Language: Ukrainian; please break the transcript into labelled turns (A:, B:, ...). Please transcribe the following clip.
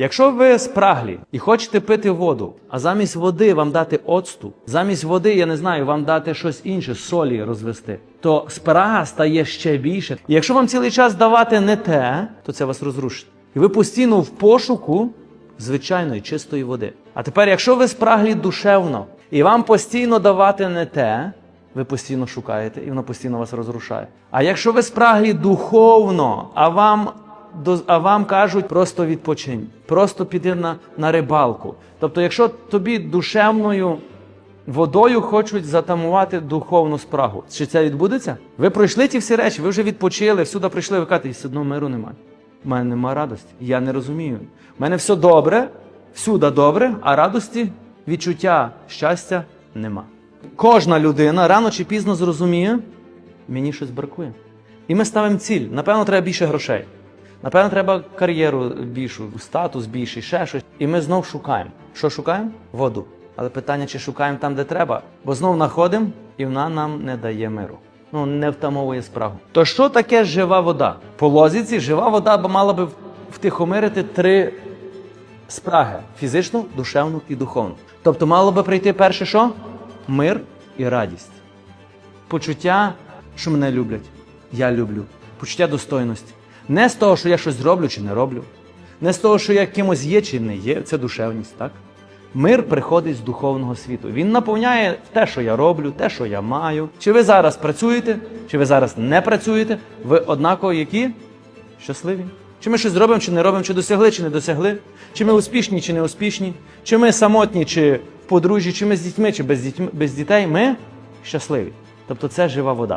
A: Якщо ви спраглі і хочете пити воду, а замість води вам дати оцту, замість води, я не знаю, вам дати щось інше, солі розвести, то спрага стає ще більше. І якщо вам цілий час давати не те, то це вас розрушить. І ви постійно в пошуку звичайної чистої води. А тепер, якщо ви спраглі душевно і вам постійно давати не те, ви постійно шукаєте, і воно постійно вас розрушає. А якщо ви спраглі духовно, а вам а вам кажуть просто відпочинь, просто піди на, на рибалку. Тобто, якщо тобі душевною водою хочуть затамувати духовну спрагу, чи це відбудеться? Ви пройшли ті всі речі, ви вже відпочили, всюди прийшли, ви кажете, і все одно миру немає. У мене немає радості. Я не розумію. У мене все добре, всюди добре, а радості, відчуття щастя нема. Кожна людина рано чи пізно зрозуміє, мені щось бракує. І ми ставимо ціль. Напевно, треба більше грошей. Напевно, треба кар'єру більшу, статус більший, ще щось. І ми знов шукаємо. Що шукаємо? Воду. Але питання, чи шукаємо там, де треба, бо знов знаходимо, і вона нам не дає миру. Ну, не втамовує спрагу. То що таке жива вода? По лозіці жива вода мала би втихомирити три спраги: фізичну, душевну і духовну. Тобто мало би прийти перше що? Мир і радість. Почуття, що мене люблять, я люблю. Почуття достойності. Не з того, що я щось зроблю чи не роблю. Не з того, що я кимось є чи не є. Це душевність, так? Мир приходить з духовного світу. Він наповняє те, що я роблю, те, що я маю. Чи ви зараз працюєте, чи ви зараз не працюєте, ви однаково які? Щасливі. Чи ми щось зробимо, чи не робимо, чи досягли, чи не досягли, чи ми успішні, чи не успішні, чи ми самотні, чи в подружжі, чи ми з дітьми, чи без, дітьми, без дітей, ми щасливі. Тобто це жива вода.